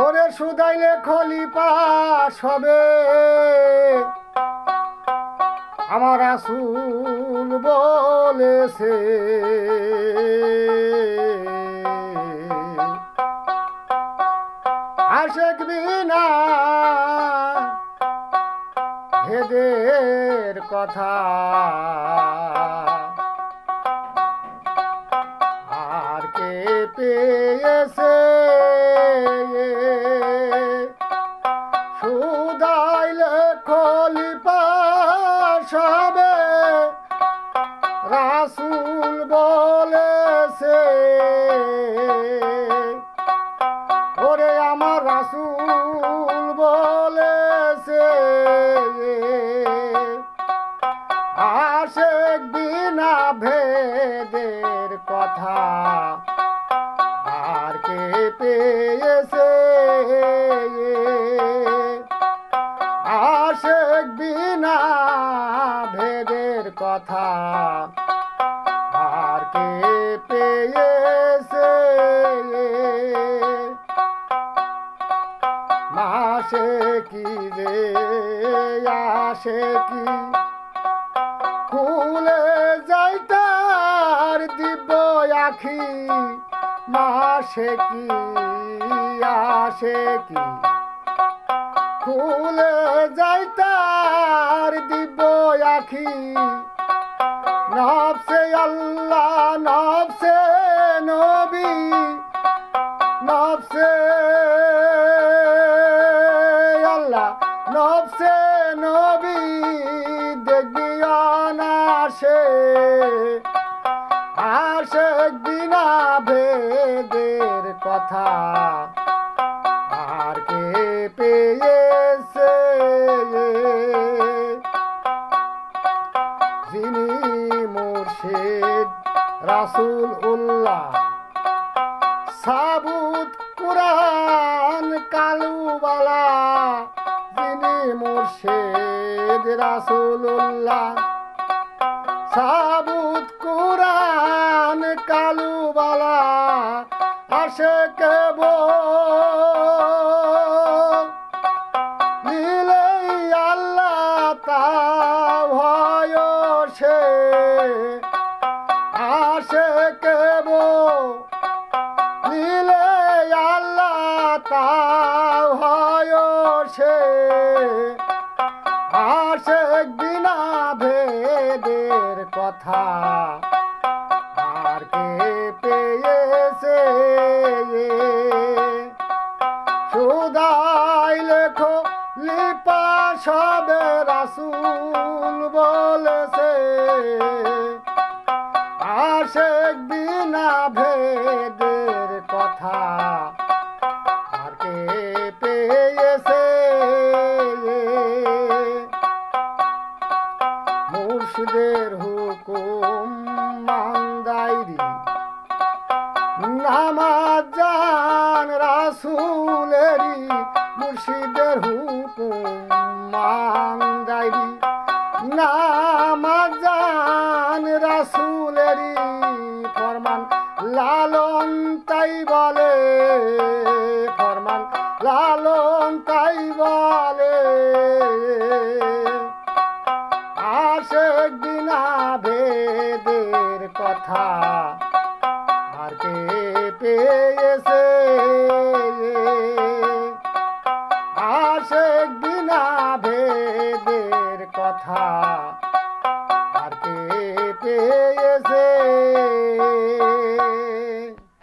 ওরে সুদাইলে খলিপা সবে। আমার আসুল বলেছে আশেক বিনা ভেদের কথা। পেয়েছে। সুদাইলে খলিপা সবে রাসুল বলেছে ওরে আমার রাসুল বলেছে আশেক বিনা ভেদের কথা পেয়েছে আশেক বিনা ভেদের কথা আর কে পেয়েছে? মাসে কি রে আসে কি? খুলে যাইতার দিব্য আখি। মাসে কি আসে কি? খুলে যাইতার দিব্য আখি। নবসে আল্লাহ নবসে নবী নবসে আল্লাহ নবসে নবী। দেখবি অনাসে বিনা ভেদের কথা। আর কে পেয়েছে? যিনি মুর্শিদ রাসুল উল্লাহ সাবুত কুরআন কালুবালা যিনি মুর্শিদ রাসুল্লাহ সাবুত আসে কেব নিলেই আল্লাহ তা সে। আসে কেব নিলে আল্লাহ তা হয় সে। আসে বিনা ভেদের কথা সুদাই লেখো, লিপা সবে রাসুল বলেছে। আশেক বিনা ভেদের কথা আর কে পেয়েছে? মুর্শিদের হুকুম মান্দাইরি, নামাজ জান রাসুলেরি মুর্শিদের হুকুম মান্দাইরি নামাজ জান রাসুলেরি ফরমান, লালন তাই বলে ফরমান, লালন তাই বলে। আশেক বিনা ভেদের কথা আর কে পেয়েছে ভেদের কথা আর কে পেয়েছে